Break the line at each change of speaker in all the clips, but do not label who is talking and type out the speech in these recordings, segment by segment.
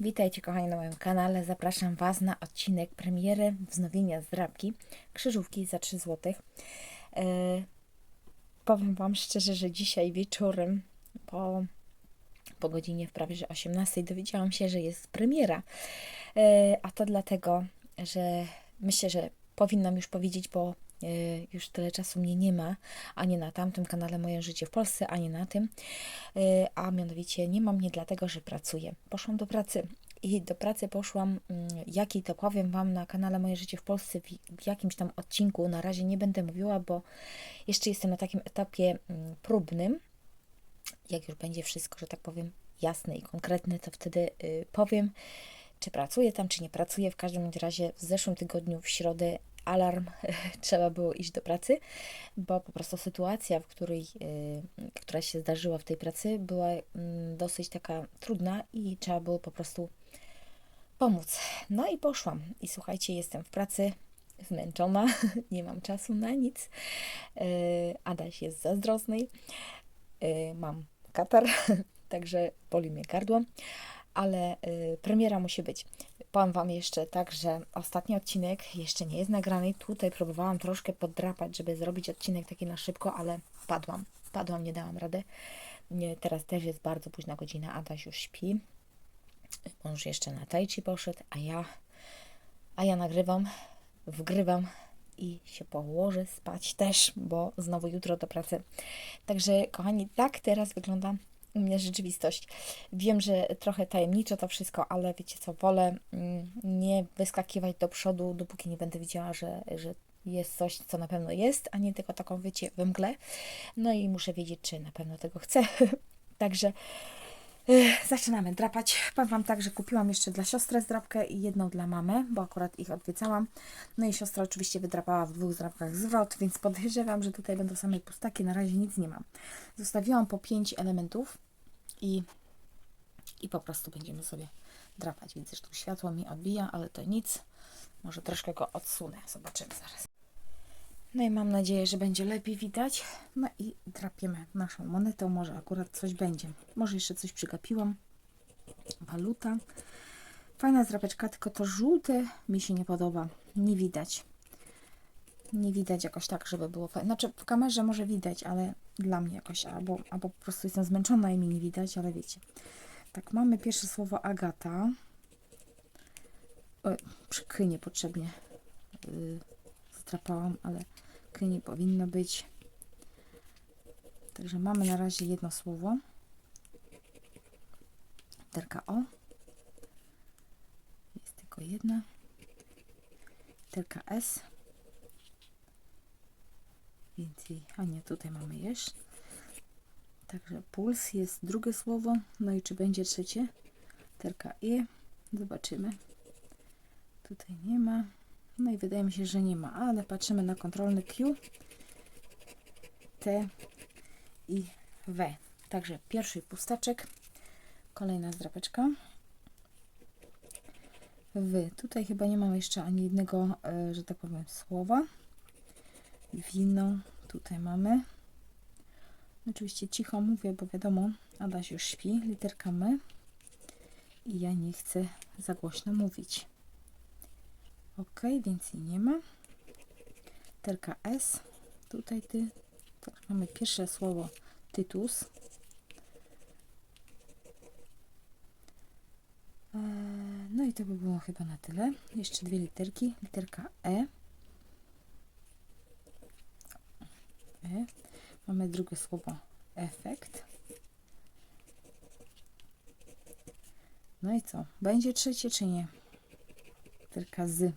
Witajcie kochani na moim kanale. Zapraszam Was na odcinek premiery wznowienia zdrabki krzyżówki za 3 zł. E, powiem Wam szczerze, że dzisiaj wieczorem po, po godzinie w prawie że 18 dowiedziałam się, że jest premiera. E, a to dlatego, że myślę, że powinnam już powiedzieć, bo już tyle czasu mnie nie ma, ani na tamtym kanale Moje Życie w Polsce, ani na tym. E, A mianowicie nie mam mnie dlatego, że pracuję. Poszłam do pracy i do pracy poszłam, mm, jaki to powiem Wam na kanale Moje Życie w Polsce, w- jakimś tam odcinku. Na razie nie będę mówiła, bo jeszcze jestem na takim etapie mm, próbnym. Jak już będzie wszystko, że tak powiem, jasne i konkretne, to wtedy y, powiem, czy pracuję tam, czy nie pracuję. W każdym razie w zeszłym tygodniu w środę alarm trzeba było iść do pracy, bo po prostu sytuacja, w której, y, która się zdarzyła w tej pracy, była mm, dosyć taka trudna i trzeba było po prostu pomóc. No i poszłam. I słuchajcie, jestem w pracy, zmęczona, nie mam czasu na nic. Yy, Adaś jest zazdrosny, mam katar, także boli mnie gardło, ale yy, premiera musi być. Powiem Wam jeszcze tak, że ostatni odcinek jeszcze nie jest nagrany. Tutaj próbowałam troszkę poddrapać, żeby zrobić odcinek taki na szybko, ale padłam. Padłam, nie dałam rady. Nie, teraz też jest bardzo późna godzina, Adaś już śpi. Mąż jeszcze na tai chi poszedł, a ja, a ja nagrywam, wgrywam i się położę spać też, bo znowu jutro do pracy. Także, kochani, tak teraz wygląda u mnie rzeczywistość. Wiem, że trochę tajemniczo to wszystko, ale wiecie co, wolę mm, nie wyskakiwać do przodu, dopóki nie będę widziała, że, że jest coś, co na pewno jest, a nie tylko taką, wiecie, we mgle. No i muszę wiedzieć, czy na pewno tego chcę. Także Ech, Zaczynamy drapać. Powiem Wam tak, że kupiłam jeszcze dla siostry zdrapkę i jedną dla mamy, bo akurat ich odwiedzałam. No i siostra oczywiście wydrapała w dwóch zdrapkach zwrot, więc podejrzewam, że tutaj będą same pustaki. Na razie nic nie mam. Zostawiłam po 5 elementów i, i po prostu będziemy sobie drapać. Widzę, że tu światło mi odbija, ale to nic. Może troszkę go odsunę. Zobaczymy zaraz. No i mam nadzieję, że będzie lepiej widać. No i drapiemy naszą monetą. Może akurat coś będzie. Może jeszcze coś przygapiłam. Waluta. Fajna zdrapeczka, tylko to żółte mi się nie podoba. Nie widać. Nie widać jakoś tak, żeby było fajne. Znaczy w kamerze może widać, ale dla mnie jakoś, albo, albo po prostu jestem zmęczona i mi nie widać, ale wiecie. Tak, mamy pierwsze słowo Agata. Przy K niepotrzebnie yy, ale K nie powinno być. Także mamy na razie jedno słowo. Literka O. Jest tylko jedna. Literka S. Więcej, a nie, tutaj mamy jeszcze. Także puls jest drugie słowo. No i czy będzie trzecie? Literka I. Zobaczymy. Tutaj nie ma. No i wydaje mi się, że nie ma, ale patrzymy na kontrolny Q, T i W. Także pierwszy pustaczek, kolejna zdrapeczka. W. Tutaj chyba nie mam jeszcze ani jednego, e, że tak powiem, słowa. Wino. Tutaj mamy. Oczywiście cicho mówię, bo wiadomo, Adaś już śpi. Literka M. I ja nie chcę za głośno mówić. Ok, więcej nie ma. Literka S. Tutaj ty. Tak, mamy pierwsze słowo tytus. Eee, No i to by było chyba na tyle. Jeszcze dwie literki. Literka E. E. Mamy drugie słowo efekt. No i co? Będzie trzecie czy nie? Literka z.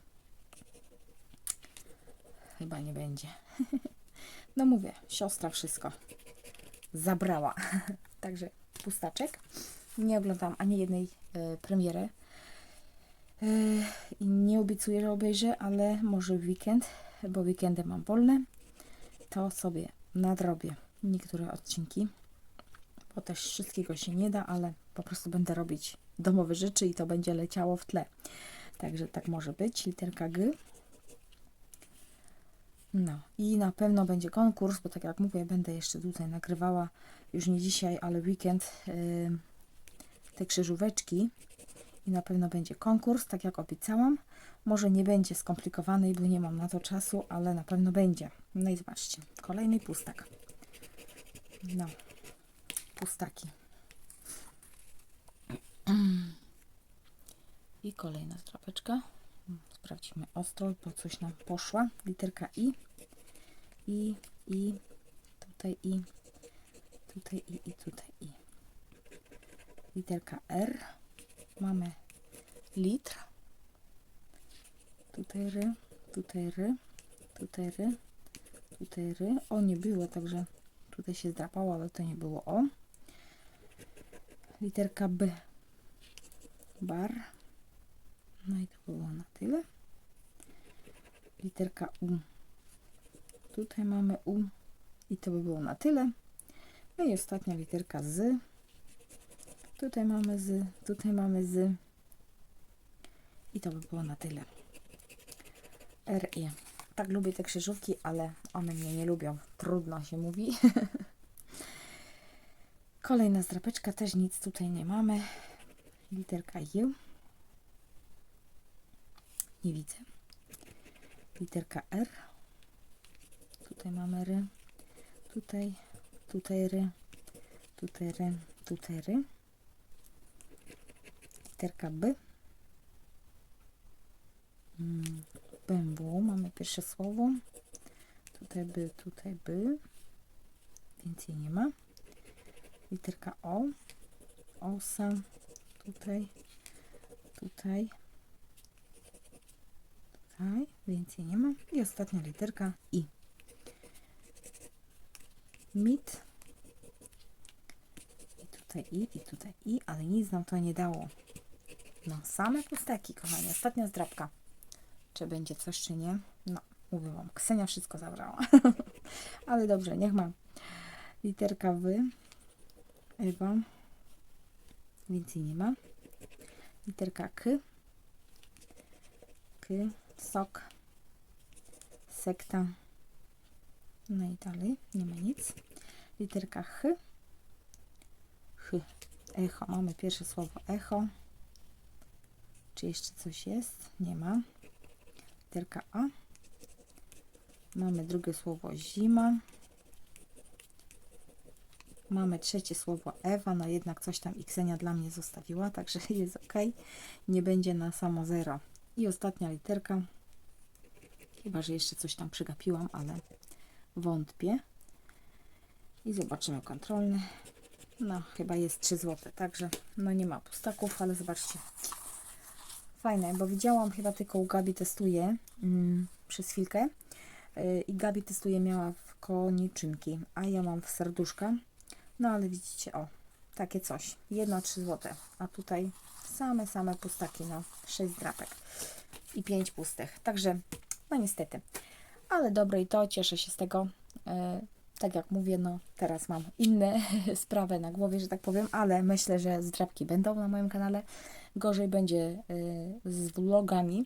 Chyba nie będzie. No mówię, siostra wszystko zabrała. Także pustaczek. Nie oglądam ani jednej e, premiery. E, nie obiecuję, że obejrzę, ale może weekend, bo weekendy mam wolne, to sobie nadrobię niektóre odcinki. Bo też wszystkiego się nie da, ale po prostu będę robić domowe rzeczy i to będzie leciało w tle. Także tak może być. Literka G. No i na pewno będzie konkurs, bo tak jak mówię, będę jeszcze tutaj nagrywała już nie dzisiaj, ale weekend yy, te krzyżóweczki i na pewno będzie konkurs, tak jak obiecałam. Może nie będzie skomplikowany, bo nie mam na to czasu, ale na pewno będzie. No i zobaczcie, kolejny pustak. No, pustaki. I kolejna strapeczka. Sprawdźmy ostro, bo coś nam poszła. Literka I. I, I, tutaj I, tutaj I i tutaj I. Literka R. Mamy litr. Tutaj R, tutaj R, tutaj R, 4. O, nie było, także tutaj się zdrapało, ale to nie było O. Literka B. Bar. No i to było na tyle. Literka U. Tutaj mamy U. I to by było na tyle. No i ostatnia literka Z. Tutaj mamy Z. Tutaj mamy Z. I to by było na tyle. RE. Tak lubię te krzyżówki, ale one mnie nie lubią. Trudno się mówi. Kolejna zdrapeczka, też nic tutaj nie mamy. Literka U. Nie widzę. Literka R. Tutaj mamy ry. Tutaj, tutaj ry. Tutaj ry, tutaj ry. Literka B. Mm, Bębło, mamy pierwsze słowo. Tutaj by, tutaj by. Więcej nie ma. Literka O. Osa. Tutaj. Tutaj. Tutaj. Więcej nie ma. I ostatnia literka I. Mit. I tutaj I, i tutaj I, ale nic nam to nie dało. No, same pustaki, kochani. Ostatnia zdrabka. Czy będzie coś, czy nie? No, mówię Wam, Ksenia wszystko zabrała. ale dobrze, niech ma. Literka W. Ewa. Więcej nie ma. Literka K. K. Sok. Sekta. No i dalej, nie ma nic. Literka H. H. Echo. Mamy pierwsze słowo echo. Czy jeszcze coś jest? Nie ma. Literka A. Mamy drugie słowo zima. Mamy trzecie słowo Ewa, no jednak coś tam Iksenia dla mnie zostawiła, także jest ok. Nie będzie na samo zero. I ostatnia literka. Chyba, że jeszcze coś tam przegapiłam, ale wątpię. I zobaczymy kontrolny. No, chyba jest 3 zł, także no nie ma pustaków, ale zobaczcie. Fajne, bo widziałam chyba tylko u Gabi testuje mm, przez chwilkę. Yy, I Gabi testuje miała w koniczynki, a ja mam w serduszka. No ale widzicie, o, takie coś. Jedno 3 zł, a tutaj same, same pustaki, no 6 drapek i 5 pustych. Także, no niestety. Ale dobre i to, cieszę się z tego. E, tak jak mówię, no teraz mam inne sprawy na głowie, że tak powiem, ale myślę, że zdrabki będą na moim kanale. Gorzej będzie e, z vlogami,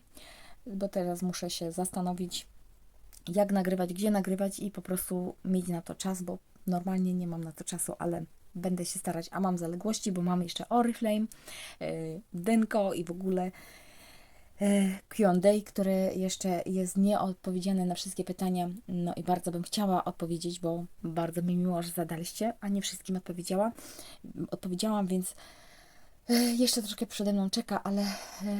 bo teraz muszę się zastanowić, jak nagrywać, gdzie nagrywać i po prostu mieć na to czas, bo normalnie nie mam na to czasu, ale będę się starać, a mam zaległości, bo mam jeszcze Oriflame, yy, Dynko i w ogóle yy, Q&A, które jeszcze jest nieodpowiedziane na wszystkie pytania, no i bardzo bym chciała odpowiedzieć, bo bardzo mi miło, że zadaliście, a nie wszystkim odpowiedziała. Odpowiedziałam, więc jeszcze troszkę przede mną czeka, ale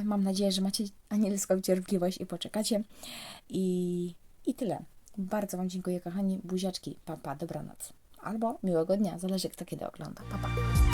mam nadzieję, że macie anielską cierpliwość i poczekacie. I, i tyle. Bardzo Wam dziękuję, kochani. Buziaczki. Papa, pa, dobranoc. Albo miłego dnia, zależy kto kiedy ogląda. Papa. Pa.